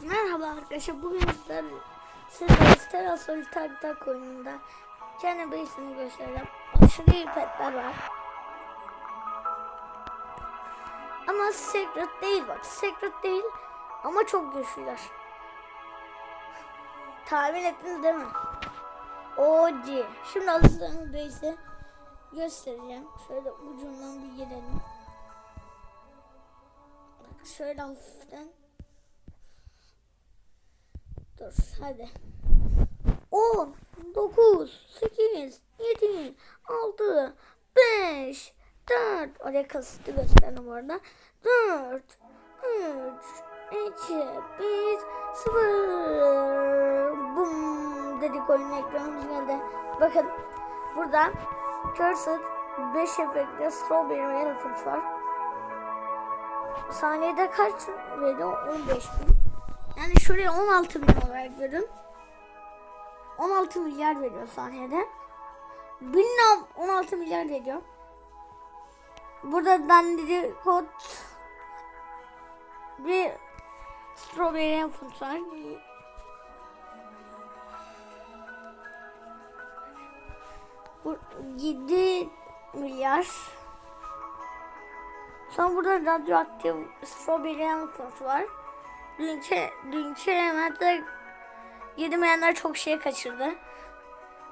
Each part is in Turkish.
Merhaba arkadaşlar. Bugün sizlerle sizlere Stella Solitaire Tak oyununda kendi base'ini göstereceğim. Aşırı iyi petler var. Ama secret değil bak. Secret değil ama çok güçlüler. Tahmin ettiniz değil mi? OG. Şimdi alıştığınız base'i göstereceğim. Şöyle ucundan bir girelim. Bak şöyle hafiften. Dur hadi. 10, 9, 8, 7, 6, 5, 4. Oraya kasıtlı gösterdim orada. 4, 3, 2, 1, 0. Bum dedik oyun ekranımız geldi. Bakın burada Cursed 5 efektle Strawberry Elephant var. Saniyede kaç veriyor? 15 bin. Yani şuraya 16 bin olarak görün. 16 milyar veriyor saniyede. Bilmem 16 milyar veriyor. Burada dandiri kod bir strawberry infant var. Bu 7 milyar. Sonra burada radyoaktif strawberry infant var. Dünkü, dünkü eventte yedemeyenler çok şey kaçırdı.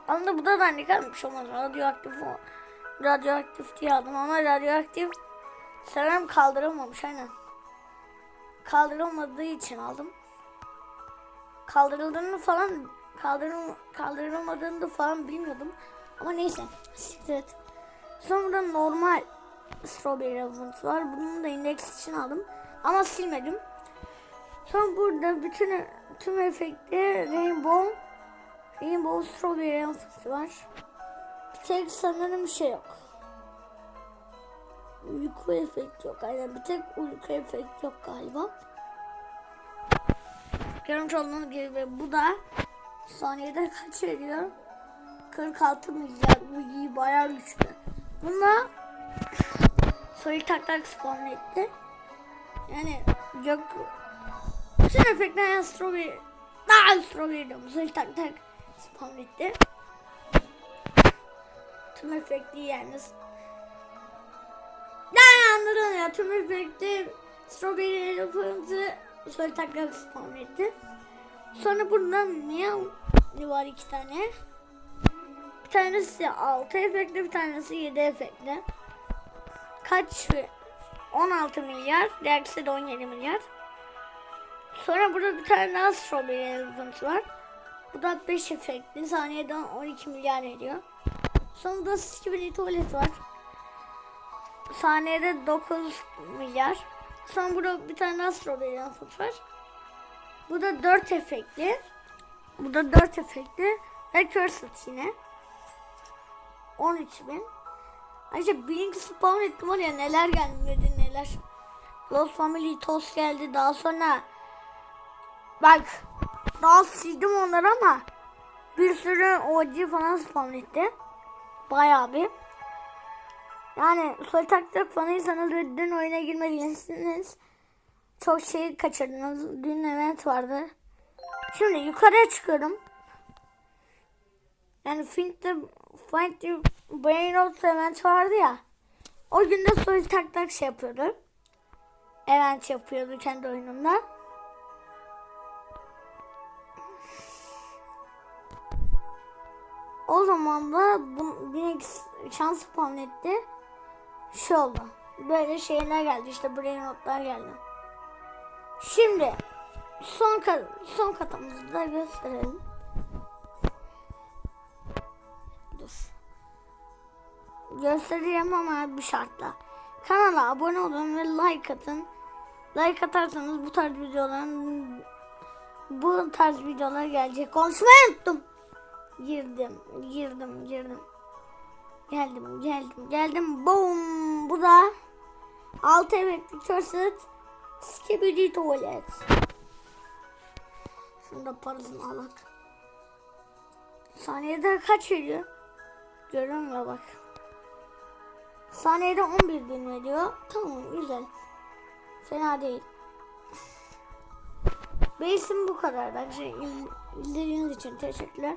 Aslında bu da dandik almış olmaz. Radyoaktif o. Radyoaktif diye aldım ama radyoaktif sanırım kaldırılmamış aynen. Kaldırılmadığı için aldım. Kaldırıldığını falan kaldırıl, kaldırılmadığını da falan bilmiyordum. Ama neyse. Secret. Sonra normal Strawberry Elephant var. Bunu da index için aldım. Ama silmedim. Sonra burada bütün tüm efekte Rainbow Rainbow Strawberry Elephant var. Bir tek sanırım şey yok. Uyku efekti yok. Aynen bir tek uyku efekti yok galiba. Görmüş olduğunuz gibi bu da saniyede kaç veriyor? 46 milyar. Bu iyi bayağı güçlü. Buna soyu tak tak spawn etti. Yani gök bütün efektler daha strawberry. Soyu tak tak spawn etti. Tüm efekti yani yani anladın ya tüm efekti strawberry elephant'ı soyu tak tak spawn etti. Sonra buradan niye var iki tane? Bir tanesi 6 efektli, bir tanesi 7 efektli. Kaç? 16 milyar, diğerisi de 17 milyar. Sonra burada bir tane daha Strawberry Elephant var. Bu da 5 efektli, saniyede 12 milyar ediyor. Sonra burada Skibidi Tuvalet var. Saniyede 9 milyar. Sonra burada bir tane daha Strawberry Elephant var. Bu da 4 efektli. Bu da 4 efektli. Ve Cursed yine. 13 bin. Ayrıca Blink spawn ettim var ya neler gelmedi neler. Lost Family Toast geldi daha sonra. Bak daha sildim onları ama bir sürü OG falan spawn etti. Bayağı bir. Yani sol taktik fanıysanız ve dün oyuna girmediyseniz çok şey kaçırdınız. Dün event vardı. Şimdi yukarıya çıkıyorum. Yani Find the, find the Brain Rot event vardı ya. O gün de Soul tak tak şey yapıyordu. Event yapıyordu kendi oyununda. O zaman da bir şans spawn etti. Şu oldu. Böyle şeyler geldi işte Brain Rot'lar geldi. Şimdi son kat, son katımızı da gösterelim. Dur. Göstereceğim ama bir şartla. Kanala abone olun ve like atın. Like atarsanız bu tarz videoların bu tarz videolar gelecek. Konuşmayı unuttum. Girdim, girdim, girdim. Geldim, geldim, geldim. Boom! Bu da altı emekli çörsüt. Skibidi tuvalet. Şunda parasını alak. Saniyede kaç veriyor? Görünmüyor bak. Saniyede 11 bin veriyor. Tamam güzel. Fena değil. Base'im bu kadar. Bence izlediğiniz için teşekkürler.